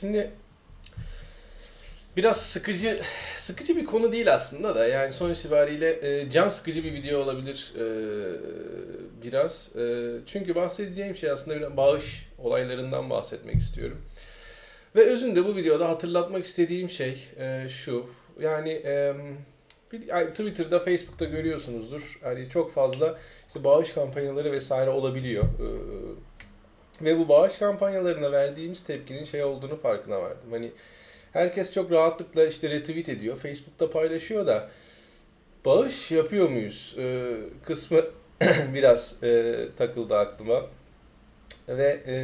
Şimdi biraz sıkıcı sıkıcı bir konu değil aslında da yani sonuç itibariyle e, can sıkıcı bir video olabilir e, biraz. E, çünkü bahsedeceğim şey aslında bir bağış olaylarından bahsetmek istiyorum. Ve özünde bu videoda hatırlatmak istediğim şey e, şu. Yani e, bir, yani Twitter'da, Facebook'ta görüyorsunuzdur. Hani çok fazla işte bağış kampanyaları vesaire olabiliyor. E, ve bu bağış kampanyalarına verdiğimiz tepkinin şey olduğunu farkına vardım. Hani herkes çok rahatlıkla işte retweet ediyor, Facebook'ta paylaşıyor da bağış yapıyor muyuz e, kısmı biraz e, takıldı aklıma. Ve e,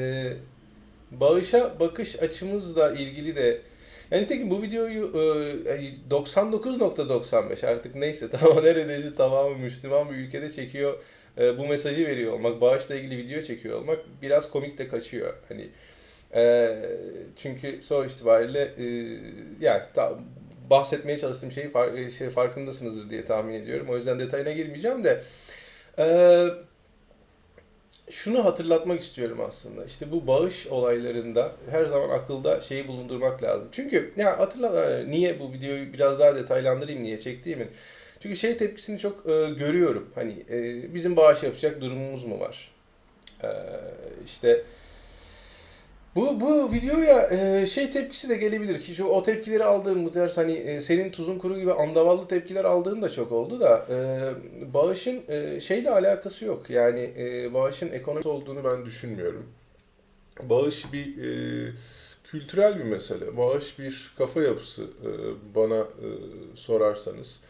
bağışa bakış açımızla ilgili de yani tekin bu videoyu e, 99.95 artık neyse tamam neredeyse tamamı Müslüman bir ülkede çekiyor e, bu mesajı veriyor olmak, bağışla ilgili video çekiyor olmak biraz komik de kaçıyor. Hani e, çünkü sonuç itibariyle e, yani ta, bahsetmeye çalıştığım şeyi far, şey farkındasınızdır diye tahmin ediyorum. O yüzden detayına girmeyeceğim de e, şunu hatırlatmak istiyorum aslında. İşte bu bağış olaylarında her zaman akılda şeyi bulundurmak lazım. Çünkü ya hatırla niye bu videoyu biraz daha detaylandırayım niye çektiğimin. Çünkü şey tepkisini çok e, görüyorum. Hani e, bizim bağış yapacak durumumuz mu var? E, işte bu bu videoya e, şey tepkisi de gelebilir ki şu o tepkileri aldığım bu tarz hani e, senin tuzun kuru gibi andavallı tepkiler aldığım da çok oldu da e, bağışın e, şeyle alakası yok. Yani e, bağışın ekonomik olduğunu ben düşünmüyorum. Bağış bir e, kültürel bir mesele. Bağış bir kafa yapısı e, bana e, sorarsanız.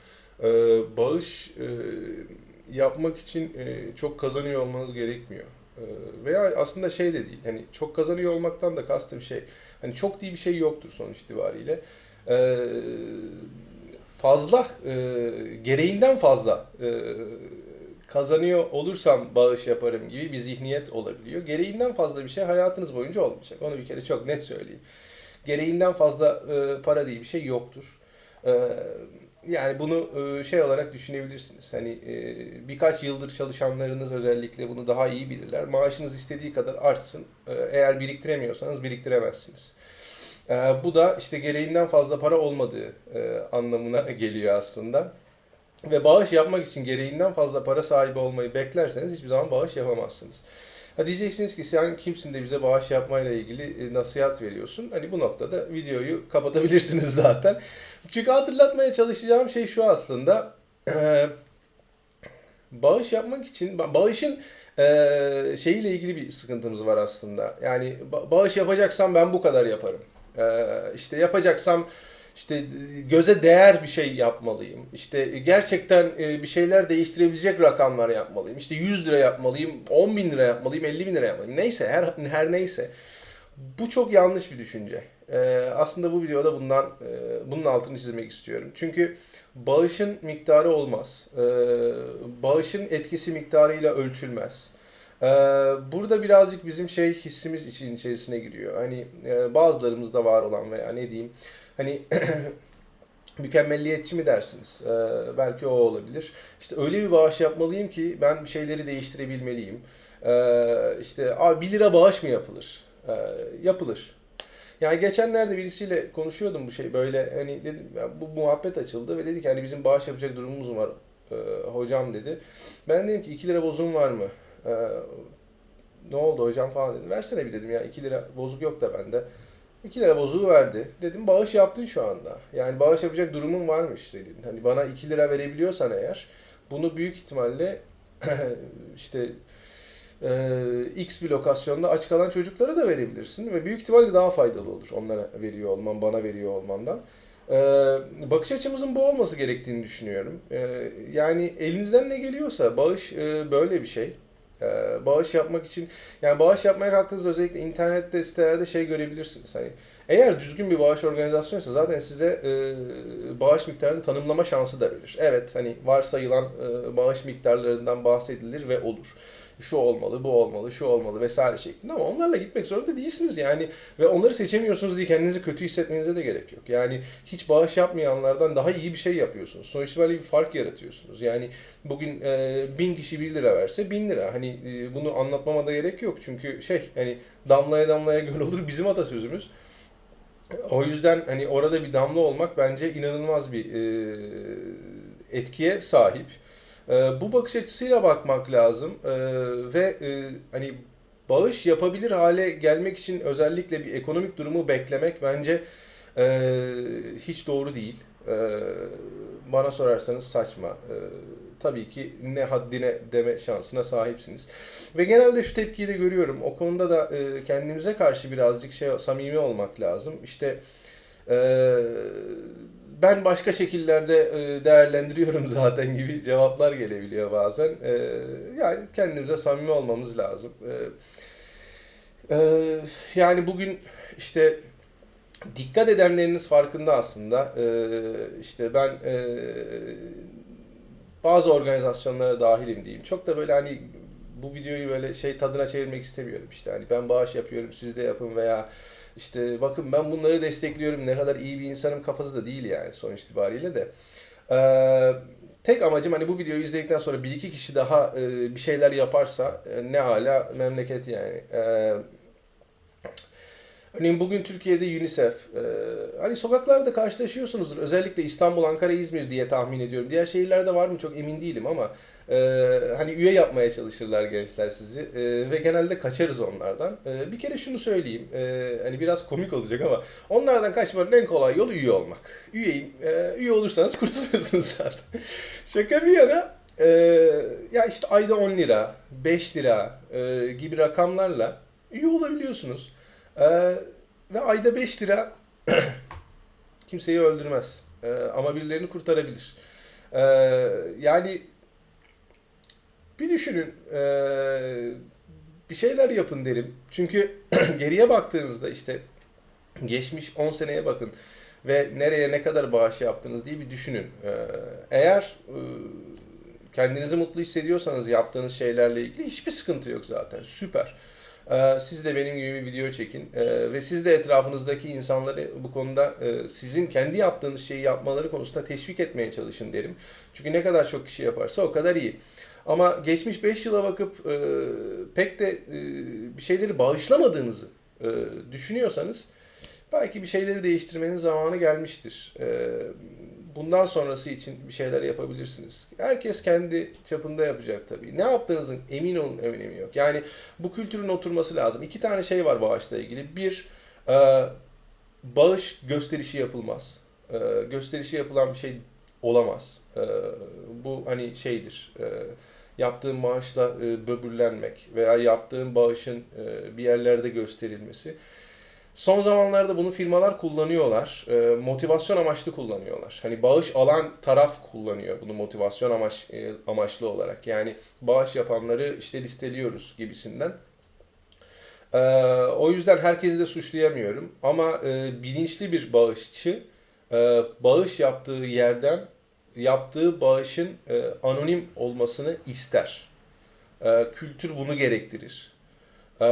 E, bağış e, yapmak için e, çok kazanıyor olmanız gerekmiyor. E, veya aslında şey de değil. Hani çok kazanıyor olmaktan da kastım şey. Hani çok diye bir şey yoktur sonuç itibariyle. E, fazla, e, gereğinden fazla e, kazanıyor olursam bağış yaparım gibi bir zihniyet olabiliyor. Gereğinden fazla bir şey hayatınız boyunca olmayacak. Onu bir kere çok net söyleyeyim. Gereğinden fazla e, para diye bir şey yoktur. E, yani bunu e, şey olarak düşünebilirsiniz. Hani e, birkaç yıldır çalışanlarınız özellikle bunu daha iyi bilirler. Maaşınız istediği kadar artsın. E, eğer biriktiremiyorsanız biriktiremezsiniz. Bu da işte gereğinden fazla para olmadığı anlamına geliyor aslında. Ve bağış yapmak için gereğinden fazla para sahibi olmayı beklerseniz hiçbir zaman bağış yapamazsınız. Ha diyeceksiniz ki sen kimsin de bize bağış yapmayla ilgili e, nasihat veriyorsun. Hani bu noktada videoyu kapatabilirsiniz zaten. Çünkü hatırlatmaya çalışacağım şey şu aslında. Bağış yapmak için, bağışın e, şeyiyle ilgili bir sıkıntımız var aslında. Yani bağış yapacaksam ben bu kadar yaparım. E, işte yapacaksam işte göze değer bir şey yapmalıyım. İşte gerçekten e, bir şeyler değiştirebilecek rakamlar yapmalıyım. İşte 100 lira yapmalıyım, 10 bin lira yapmalıyım, 50 bin lira yapmalıyım. Neyse her, her neyse. Bu çok yanlış bir düşünce. Aslında bu videoda bundan e, bunun altını çizmek istiyorum. Çünkü bağışın miktarı olmaz. Bağışın etkisi miktarıyla ölçülmez. Ee, burada birazcık bizim şey hissimiz için içerisine giriyor. Hani e, bazılarımızda var olan veya ne diyeyim hani mükemmelliyetçi mi dersiniz? Ee, belki o olabilir. İşte öyle bir bağış yapmalıyım ki ben bir şeyleri değiştirebilmeliyim. Ee, işte abi 1 lira bağış mı yapılır? Ee, yapılır. Yani geçenlerde birisiyle konuşuyordum bu şey böyle hani dedim ya bu muhabbet açıldı ve dedi ki hani bizim bağış yapacak durumumuz var e, hocam dedi. Ben dedim ki 2 lira bozum var mı? E, ne oldu hocam falan dedi. Versene bir dedim ya 2 lira bozuk yok da bende. 2 lira bozuğu verdi. Dedim bağış yaptın şu anda. Yani bağış yapacak durumun varmış dedin. Hani bana 2 lira verebiliyorsan eğer bunu büyük ihtimalle işte e, X bir lokasyonda aç kalan çocuklara da verebilirsin ve büyük ihtimalle daha faydalı olur onlara veriyor olman, bana veriyor olmandan. E, bakış açımızın bu olması gerektiğini düşünüyorum. E, yani elinizden ne geliyorsa bağış e, böyle bir şey. Ee, bağış yapmak için yani bağış yapmaya kalktığınızda özellikle internette sitelerde şey görebilirsiniz. Hani eğer düzgün bir bağış organizasyonuysa zaten size e, bağış miktarını tanımlama şansı da verir. Evet hani varsayılan e, bağış miktarlarından bahsedilir ve olur şu olmalı, bu olmalı, şu olmalı vesaire şeklinde ama onlarla gitmek zorunda değilsiniz yani ve onları seçemiyorsunuz diye kendinizi kötü hissetmenize de gerek yok. Yani hiç bağış yapmayanlardan daha iyi bir şey yapıyorsunuz. Sonuçta böyle bir fark yaratıyorsunuz. Yani bugün e, bin kişi bir lira verse bin lira. Hani e, bunu anlatmama da gerek yok çünkü şey hani damlaya damlaya göl olur bizim atasözümüz. O yüzden hani orada bir damla olmak bence inanılmaz bir e, etkiye sahip. E, bu bakış açısıyla bakmak lazım E, ve e, hani bağış yapabilir hale gelmek için özellikle bir ekonomik durumu beklemek bence e, hiç doğru değil. E, bana sorarsanız saçma. E, tabii ki ne haddine deme şansına sahipsiniz. Ve genelde şu tepkiyi de görüyorum. O konuda da e, kendimize karşı birazcık şey samimi olmak lazım. İşte e, ben başka şekillerde e, değerlendiriyorum zaten gibi cevaplar gelebiliyor bazen. E, yani kendimize samimi olmamız lazım. E, e, yani bugün işte dikkat edenleriniz farkında aslında. E, işte ben e, bazı organizasyonlara dahilim diyeyim. Çok da böyle hani bu videoyu böyle şey tadına çevirmek istemiyorum işte. Hani ben bağış yapıyorum siz de yapın veya işte bakın ben bunları destekliyorum ne kadar iyi bir insanım kafası da değil yani sonuç itibariyle de. Ee, tek amacım hani bu videoyu izledikten sonra bir iki kişi daha e, bir şeyler yaparsa e, ne hala memleket yani. Ee, Örneğin bugün Türkiye'de UNICEF, e, hani sokaklarda karşılaşıyorsunuzdur. Özellikle İstanbul, Ankara, İzmir diye tahmin ediyorum. Diğer şehirlerde var mı çok emin değilim ama e, hani üye yapmaya çalışırlar gençler sizi e, ve genelde kaçarız onlardan. E, bir kere şunu söyleyeyim, e, hani biraz komik olacak ama onlardan kaçmanın en kolay yolu üye olmak. Üyeyim, e, üye olursanız kurtuluyorsunuz zaten. Şaka bir yana e, ya işte ayda 10 lira, 5 lira e, gibi rakamlarla üye olabiliyorsunuz. Ee, ve ayda 5 lira kimseyi öldürmez. Ee, ama birilerini kurtarabilir. Ee, yani bir düşünün. Ee, bir şeyler yapın derim. Çünkü geriye baktığınızda işte geçmiş 10 seneye bakın ve nereye ne kadar bağış yaptınız diye bir düşünün. Ee, eğer e, kendinizi mutlu hissediyorsanız yaptığınız şeylerle ilgili hiçbir sıkıntı yok zaten. Süper. Ee, siz de benim gibi bir video çekin ee, ve siz de etrafınızdaki insanları bu konuda e, sizin kendi yaptığınız şeyi yapmaları konusunda teşvik etmeye çalışın derim. Çünkü ne kadar çok kişi yaparsa o kadar iyi. Ama geçmiş 5 yıla bakıp e, pek de e, bir şeyleri bağışlamadığınızı düşünüyorsanız belki bir şeyleri değiştirmenin zamanı gelmiştir. Bundan sonrası için bir şeyler yapabilirsiniz. Herkes kendi çapında yapacak tabii. Ne yaptığınızın emin olun önemi yok. Yani bu kültürün oturması lazım. İki tane şey var bağışla ilgili. Bir, e, bağış gösterişi yapılmaz. E, gösterişi yapılan bir şey olamaz. E, bu hani şeydir. E, yaptığın maaşla e, böbürlenmek veya yaptığın bağışın e, bir yerlerde gösterilmesi Son zamanlarda bunu firmalar kullanıyorlar. E, motivasyon amaçlı kullanıyorlar. Hani bağış alan taraf kullanıyor bunu motivasyon amaç e, amaçlı olarak. Yani bağış yapanları işte listeliyoruz gibisinden. E, o yüzden herkesi de suçlayamıyorum. Ama e, bilinçli bir bağışçı e, bağış yaptığı yerden yaptığı bağışın e, anonim olmasını ister. E, kültür bunu gerektirir. Ee,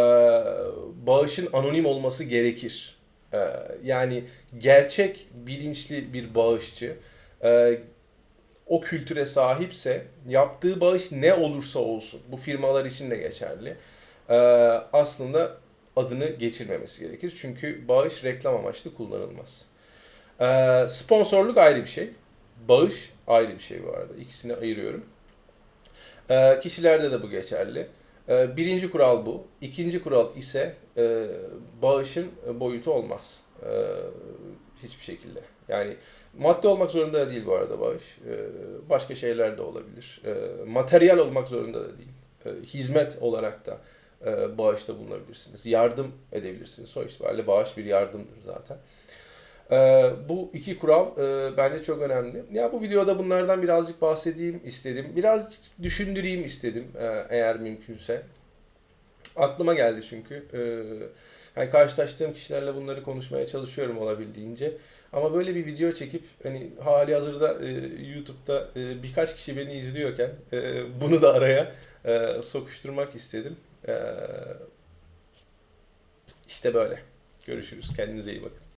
bağışın anonim olması gerekir. Ee, yani gerçek bilinçli bir bağışçı e, o kültüre sahipse yaptığı bağış ne olursa olsun bu firmalar için de geçerli. Ee, aslında adını geçirmemesi gerekir. Çünkü bağış reklam amaçlı kullanılmaz. Sponsorluk ayrı bir şey. Bağış ayrı bir şey bu arada. İkisini ayırıyorum. Kişilerde de bu geçerli. Ee, birinci kural bu. İkinci kural ise e, bağışın boyutu olmaz. E, hiçbir şekilde. Yani madde olmak zorunda değil bu arada bağış. E, başka şeyler de olabilir. E, materyal olmak zorunda da değil. E, hizmet olarak da e, bağışta bulunabilirsiniz. Yardım edebilirsiniz. Sonuç bağış bir yardımdır zaten. Ee, bu iki kural e, bence çok önemli. Ya bu videoda bunlardan birazcık bahsedeyim istedim. Biraz düşündüreyim istedim e, eğer mümkünse. Aklıma geldi çünkü. E, yani karşılaştığım kişilerle bunları konuşmaya çalışıyorum olabildiğince. Ama böyle bir video çekip hani hali hazırda e, YouTube'da e, birkaç kişi beni izliyorken e, bunu da araya e, sokuşturmak istedim. E, işte böyle. Görüşürüz. Kendinize iyi bakın.